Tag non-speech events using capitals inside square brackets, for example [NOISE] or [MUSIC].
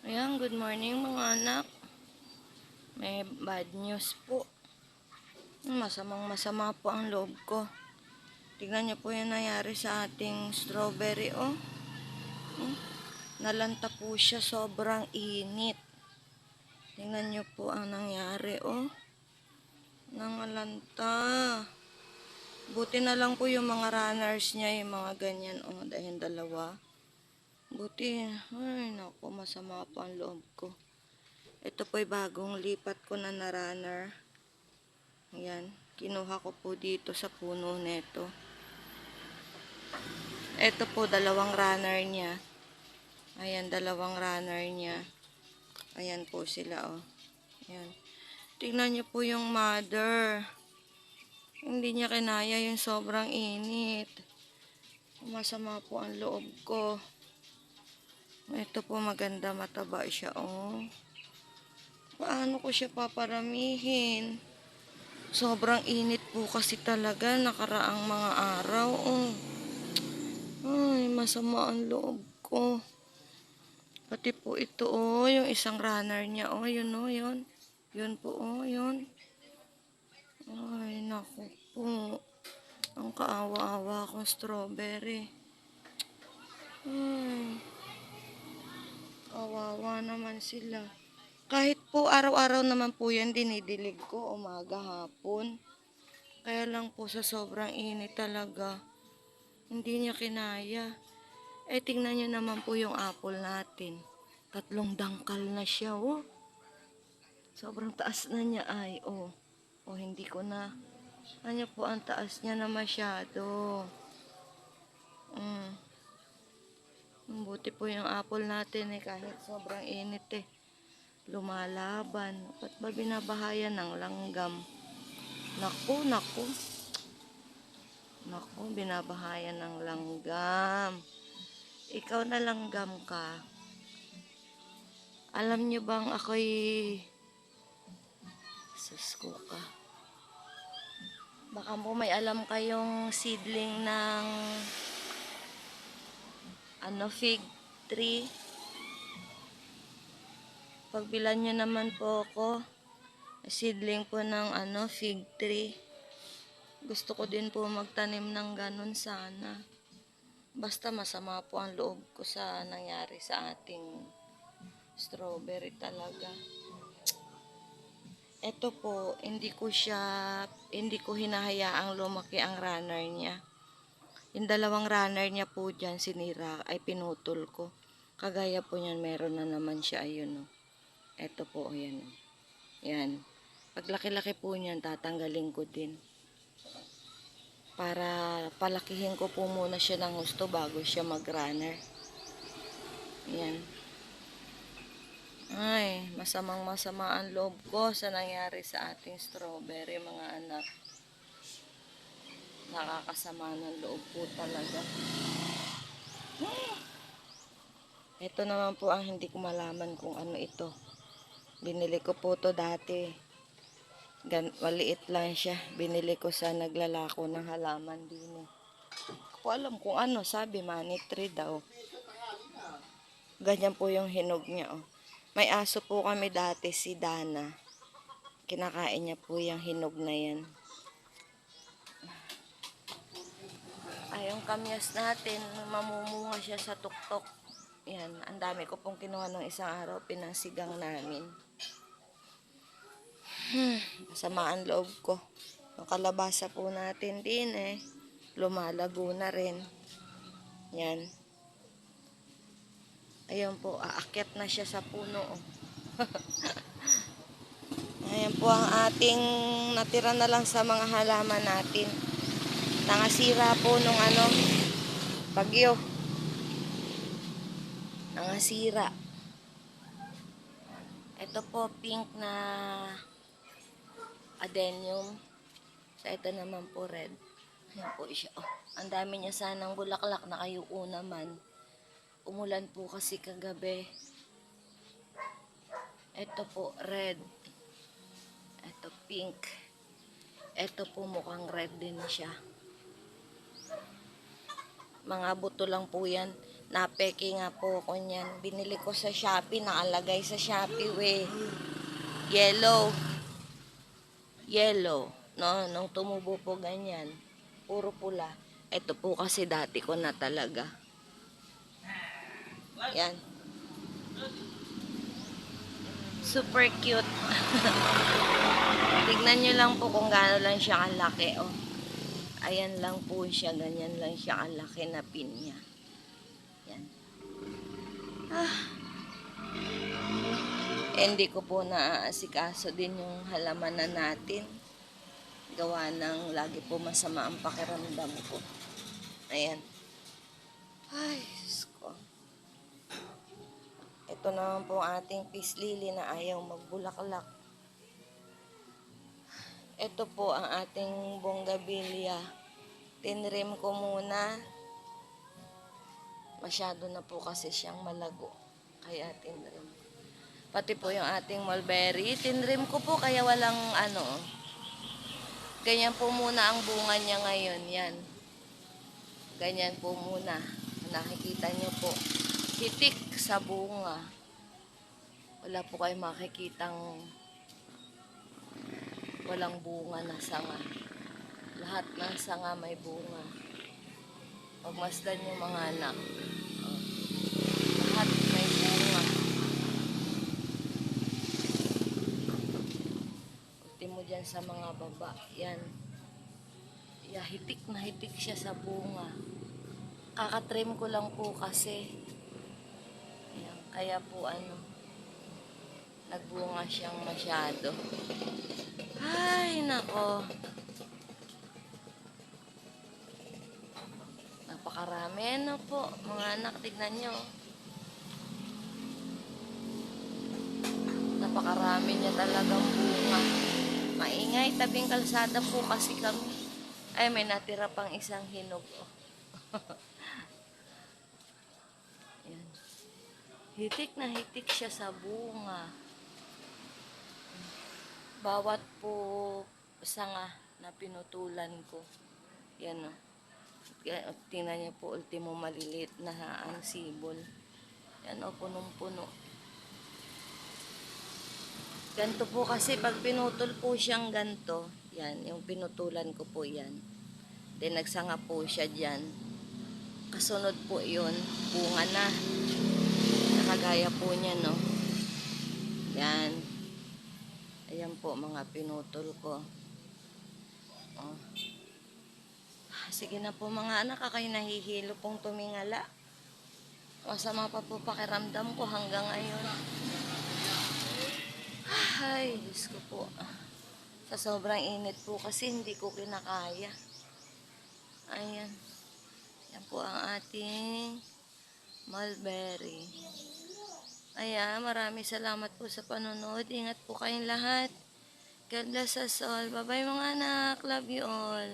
Ayan, good morning mga anak. May bad news po. Masamang masama po ang loob ko. Tignan niyo po yung nangyari sa ating strawberry, oh. Hmm? Nalanta po siya, sobrang init. Tingnan niyo po ang nangyari, oh. Nangalanta. Buti na lang po yung mga runners niya, yung mga ganyan, oh, dahil dalawa. Buti, ay naku, masama po ang loob ko. Ito po'y bagong lipat ko na na runner. Ayan, kinuha ko po dito sa puno neto. Ito po, dalawang runner niya. Ayan, dalawang runner niya. Ayan po sila, oh. Ayan. Tingnan niyo po yung mother. Hindi niya kinaya yung sobrang init. Masama po ang loob ko. Ito po maganda mataba siya, oh. Paano ko siya paparamihin? Sobrang init po kasi talaga nakaraang mga araw, oh. Ay, masama ang loob ko. Pati po ito, oh, yung isang runner niya, oh, yun, oh, yun. Yun po, oh, yun. Ay, naku po. Ang kaawa-awa akong strawberry. Ay. Kawawa naman sila. Kahit po araw-araw naman po yan dinidilig ko, umaga, hapon. Kaya lang po sa sobrang init talaga, hindi niya kinaya. Eh, tingnan niyo naman po yung apple natin. Tatlong dangkal na siya, oh. Sobrang taas na niya ay, oh. Oh, hindi ko na. Ano po ang taas niya na masyado. Mm. Buti po yung apple natin eh, kahit sobrang init eh. Lumalaban. Ba't ba binabahayan ng langgam? Naku, naku. Naku, binabahayan ng langgam. Ikaw na langgam ka. Alam niyo bang ako'y... Sus ko ka. Baka po may alam kayong seedling ng ano, fig tree. Pagbilan nyo naman po ako, seedling po ng ano, fig tree. Gusto ko din po magtanim ng ganun sana. Basta masama po ang loob ko sa nangyari sa ating strawberry talaga. Ito po, hindi ko siya, hindi ko hinahayaang lumaki ang runner niya. Yung dalawang runner niya po dyan, sinira, ay pinutol ko. Kagaya po niyan, meron na naman siya, ayun o. Ito po, ayan o. Yan. Paglaki-laki po niyan, tatanggalin ko din. Para palakihin ko po muna siya ng gusto bago siya mag-runner. Yan. Ay, masamang masama ang loob ko sa nangyari sa ating strawberry, mga anak. Nakakasama ng loob po talaga. [GASPS] Ito naman po ang hindi ko malaman kung ano ito. Binili ko po to dati. Gan maliit lang siya. Binili ko sa naglalako ng halaman din. Eh. Ko alam kung ano, sabi money tree daw. Ganyan po yung hinog niya, oh. May aso po kami dati, si Dana. Kinakain niya po yung hinog na yan. Yung kamyas natin, mamumunga siya sa tuktok. Yan, ang dami ko pong kinuha ng isang araw, pinasigang namin. Hmm, masama ang loob ko. Yung kalabasa po natin din eh, lumalago na rin. Yan. Ayun po, aakyat na siya sa puno. oh. [LAUGHS] Ayan po ang ating natira na lang sa mga halaman natin. Nangasira po nung ano, bagyo. Nangasira. Ito po pink na adenium. Sa ito naman po red. Ayan po siya. Oh, ang dami niya sanang bulaklak na kayuko naman. Umulan po kasi kagabi. Ito po red. Ito pink. Ito po mukhang red din siya. Mga buto lang po yan. Napeki nga po ako niyan. Binili ko sa Shopee. Nakalagay sa Shopee, we. Yellow. Yellow. No, nung tumubo po ganyan. Puro pula. Ito po kasi dati ko na talaga. Yan. Super cute. [LAUGHS] Tignan nyo lang po kung gaano lang siya kalaki, oh. Ayan lang po siya, ganyan lang siya kalaki na pin niya. Yan. Ah. Eh, hindi ko po naaasikaso din yung halamanan natin. Gawa ng lagi po masama ang pakiramdam ko. Ayan. Ay, ko. Ito naman po ang ating peace lily na ayaw magbulaklak. Ito po ang ating bonggabilya. Tinrim ko muna. Masyado na po kasi siyang malago. Kaya tinrim. Pati po yung ating mulberry. Tinrim ko po kaya walang ano. Ganyan po muna ang bunga niya ngayon. Yan. Ganyan po muna. Nakikita niyo po. Hitik sa bunga. Wala po kayo makikitang walang bunga na sanga. Lahat ng sanga may bunga. Pagmasdan yung mga anak. Lahat may bunga. Ulti mo dyan sa mga baba. Yan. Ya, hitik na hitik siya sa bunga. Kakatrim ko lang po kasi. Yan. Kaya po ano, nagbunga siyang masyado. Ay, nako. Napakarami ano po. Mga anak, tignan nyo. Napakarami niya talagang bunga. Maingay, tabing kalsada po kasi kami. Ay, may natira pang isang hinog. Oh. [LAUGHS] Yan. Hitik na hitik siya sa bunga. Bawat po sanga na pinutulan ko. Yan o. Kaya, Tingnan niyo po, ultimo maliliit na ang sibol. Yan o, punong-puno. Ganto po kasi pag pinutol po siyang ganto, yan, yung pinutulan ko po yan. Then nagsanga po siya dyan. Kasunod po yun, bunga na. Nakagaya po niya, no? Yan. Ayan po mga pinutol ko. Oh. Sige na po mga anak, kayo nahihilo pong tumingala. Masama pa po pakiramdam ko hanggang ngayon. Ay, Diyos ko po. Sa sobrang init po kasi hindi ko kinakaya. Ayan. Yan po ang ating mulberry. Ayan, maraming salamat po sa panonood. Ingat po kayong lahat. God bless us all. Bye-bye mga anak. Love you all.